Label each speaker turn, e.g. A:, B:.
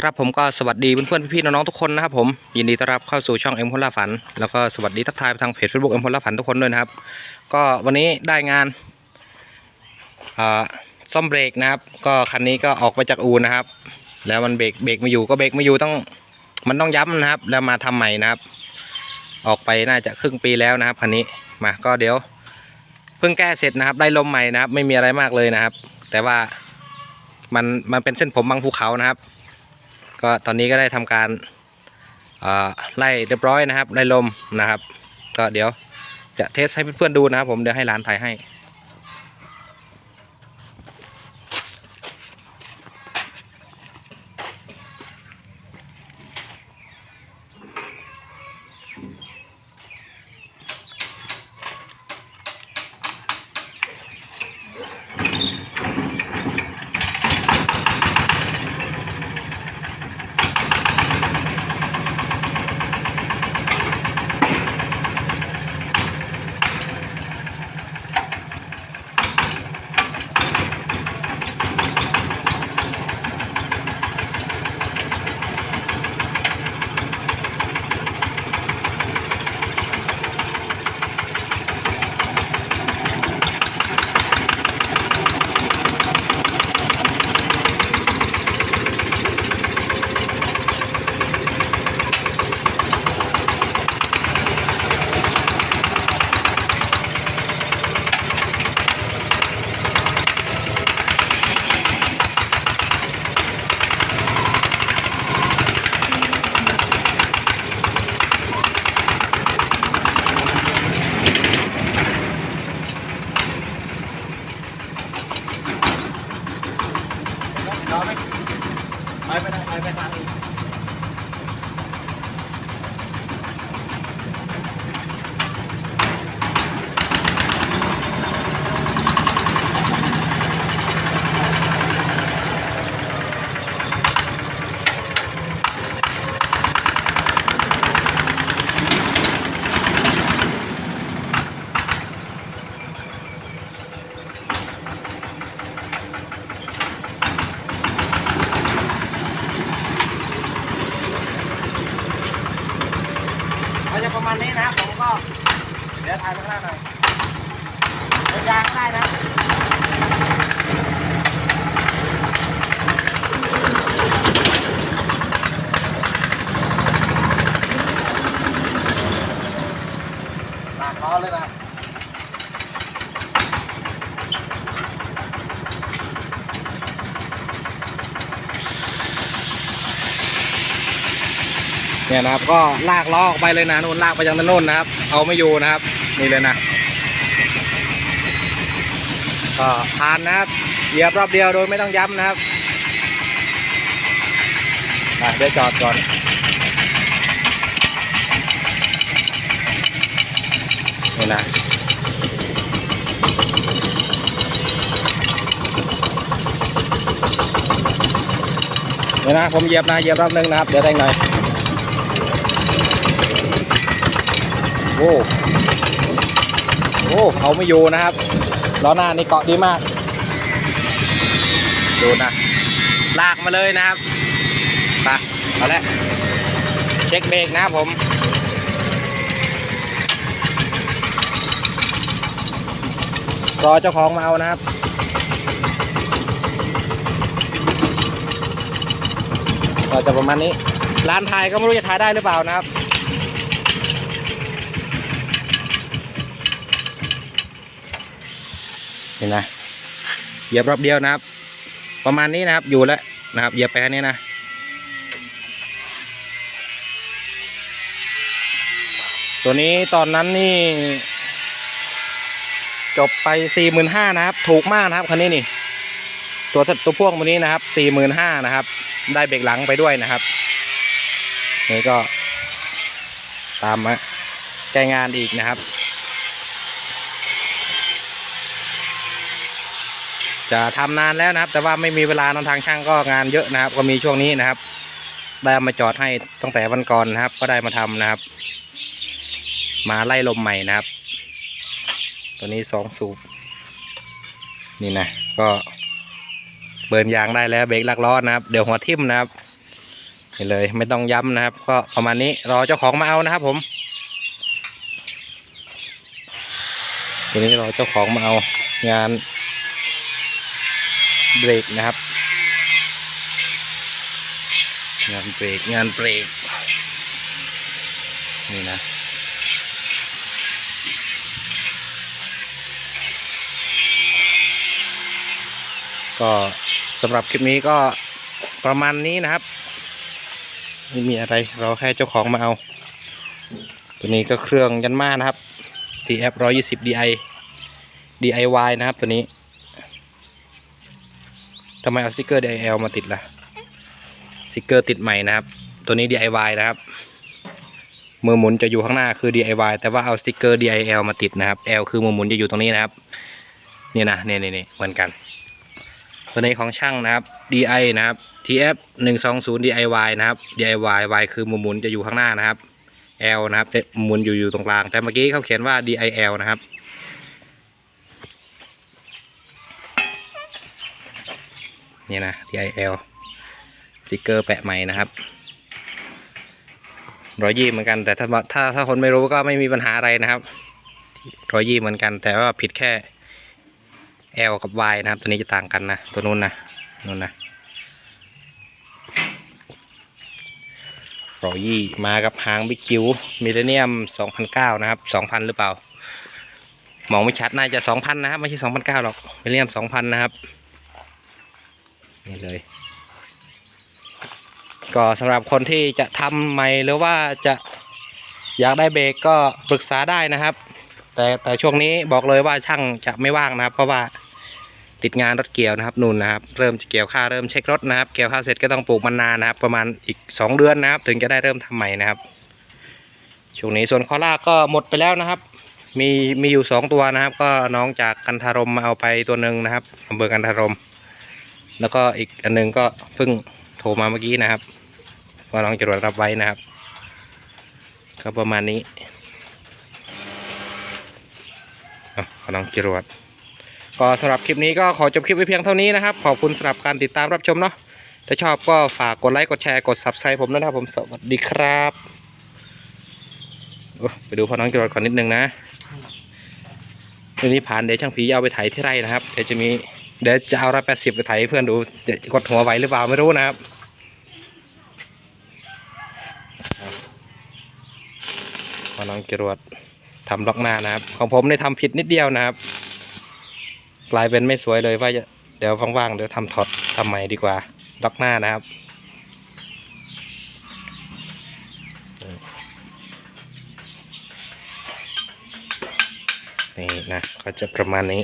A: ครับผมก็สวัสดีเพื่อนๆพี่ๆน้องๆทุกคนนะครับผมยินดีต้อนรับเข้าสู่ช่องเอ็มพลล่าฝัน แล้วก็สวัสดีทักทายไปทางเพจเฟซบุ๊กเอ็มพลล่าฝันทุกคนด้วยนะครับ ก็วันนี้ได้งานซ่อมเบรกนะครับ ก็คันนี้ก็ออกมาจากอูนะครับ แล้วมันเบรกเบรกม่อยู่ก็เบรกม่อยู่ต้องมันต้องย้ำนะครับ แล้วมาทำใหม่นะครับ ออกไปน่าจะครึ่งปีแล้วนะครับคันนี้มาก็เดี๋ยวเพิ่งแก้เสร็จนะครับ ได้ลมใหม่นะครับ ไม่มีอะไรมากเลยนะครับ แต่ว่ามันมันเป็นเส้นผมบางภูเขานะครับ ก็ตอนนี้ก็ได้ทำการไล่เรียบร้อยนะครับไล่ลมนะครับ ก็เดี๋ยวจะเทสให้เพื่อนๆดูนะครับ ผมเดี๋ยวให้ร้านถ่ายให้
B: ป
A: ระมาณนี้นะ ผมก็ เดี๋ยวถ่ายไปข้างหน้าหน่อยยางได้นะ
B: ลากล้อเลยนะ
A: เนี่ยนะครับ ก็ลากล้อออกไปเลยนะนู่นลากไปยังถนนนะครับ เอาไม่อยู่นะครับ นี่เลยนะก็ผ่านนะครับเหยียบรอบเดียวโดยไม่ต้องย้ำนะครับอะเดี๋ยวจอดก่อนนี่นะเนี่นะผมเหยียบนะเหยียบรอบหนึงนะครับ เดี๋ยวได้หน่อย อ้โอ้เขาไม่อยู่นะครับล้อหน้านี่เกาะดีมาก ดูนะ ลากมาเลยนะครับไปเอาละเช็คเบรกนะครับผมรอเจ้าของมาเอานะครับก็จะประมาณนี้ ร้านถ่ายก็ไม่รู้จะถ่ายได้หรือเปล่านะครับ เห็ นนะเหยียบรอบเดียวนะครับ ประมาณนี้นะครับอยู่แล้วนะครับเหยียบไปแค่นี้นะตัวนี้ตอนนั้นนี่ จบไปสี่หมื่นห้านะครับ ถูกมากนะครับคันนี้นี่ตัวตัวพ่วงตัวนี้นะครับสี่หมื่นห้านะครับ ได้เบรกหลังไปด้วยนะครับนี่ก็ตามมาแก้งานอีกนะครับ จะทำนานแล้วนะครับ แต่ว่าไม่มีเวลานอนทางช่างก็งานเยอะนะครับ ก็มีช่วงนี้นะครับ ได้มาจอดให้ตั้งแต่วันก่อนนะครับ ก็ได้มาทำนะครับ มาไล่ลมใหม่นะครับ ตัวนี้สองสูบนี่นะก็เบิร์นยางได้แล้วเบรกลักล้อนะครับ เดี๋ยวหัวทิ่มนะครับนี่เลยไม่ต้องย้ำนะครับ ก็ประมาณนี้รอเจ้าของมาเอานะครับ ผมทีนี้รอเจ้าของมาเอางาน เบรกนะครับ งานเบรกงานเบรกนี่นะก็สำหรับคลิปนี้ก็ประมาณนี้นะครับ ไม่มีอะไรเรอแค่เจ้าของมาเอา ตัวนี้ก็เครื่องยันมานะครับ TF 120 DI DIY นะครับตัวนี้ ทำไมเอาสติกเกอร์ DIL มาติดล่ะสติกเกอร์ติดใหม่นะครับ ตัวนี้ DIY นะครับ มือหมุนจะอยู่ข้างหน้าคือ DIY แต่ว่าเอาสติกเกอร์ DIL มาติดนะครับ L คือมือหมุนจะอยู่ตรงนี้นะครับนี่นะนี่นี่เหมือนกัน ตัวนี้ของช่างนะครับ DI นะครับ TF 120 DIY นะครับ DIY Y คือมุมหมุนจะอยู่ข้างหน้านะครับ L นะครับมุมหมุนอยู่อยู่ตรงกลาง แต่เมื่อกี้เขาเขียนว่า DIL นะครับ นี่นะ DIL สติกเกอร์แปะใหม่นะครับร้อยยี่เหมือนกันแต่ถ้าถ้าถ้าคนไม่รู้ก็ไม่มีปัญหาอะไรนะครับร้อยยี่เหมือนกัน แต่ว่าผิดแค่ L กับ Y นะครับ ตัวนี้จะต่างกันนะ ตัวนู้นนะนู้นนะรอยี่มากับหางบิ๊กจิ๋วมิเลเนียม2009 นะครับ 2,000 หรือเปล่ามองไม่ชัดน่าจะ 2,000 นะครับ ไม่ใช่2,900หรอกมิเลเนียม 2,000 นะครับ นี่เลย ก็สำหรับคนที่จะทำใหม่หรือว่าจะอยากได้เบรกก็ปรึกษาได้นะครับ แต่แต่ช่วงนี้บอกเลยว่าช่างจะไม่ว่างนะครับ เพราะว่าติดงานรถเกี่ยวนะครับนู่นนะครับ เริ่มจะเกี่ยวข้าวเริ่มเช็ครถนะครับ เกี่ยวข้าวเสร็จก็ต้องปลูกมันนานนะครับ ประมาณอีก 2 เดือนนะครับ ถึงจะได้เริ่มทำใหม่นะครับช่วงนี้ส่วนคอล่าก็หมดไปแล้วนะครับ มีมีอยู่ 2 ตัวนะครับ ก็น้องจากกันทารมมาเอาไปตัวหนึ่งนะครับอำเภอกันทารม แล้วก็อีกอันหนึงก็เพิ่งโทรมาเมื่อกี้นะครับว่าน้องจรวดรับไว้นะครับ ก็ประมาณนี้อะขอน้องจรวดก็สำหรับคลิปนี้ก็ขอจบคลิปไว้เพียงเท่านี้นะครับ ขอบคุณสำหรับการติดตามรับชมเนาะถ้าชอบก็ฝากกดไลค์ กดแชร์ กด subscribe ผมด้วยนะครับผม สวัสดีครับไปดูพ่อน้องจรวดก่อนนิดนึงนะวันนี้ผ่านเดี๋ยวช่างผีเอาไปไถที่ไร่นะครับ เดี๋ยวจะมี เดี๋ยวจะเอาร้อยแปดสิบไปไถเพื่อนดูจะกดหัวไหวหรือเปล่าไม่รู้นะครับพอน้องจรวดทำล็อกหน้านะครับ ของผมได้ทำผิดนิดเดียวนะครับ กลายเป็นไม่สวยเลยว่าจะเดี๋ยวว่างๆเดี๋ยวทำถอดทำใหม่ดีกว่าล็อกหน้านะครับนี่นะก็จะประมาณนี้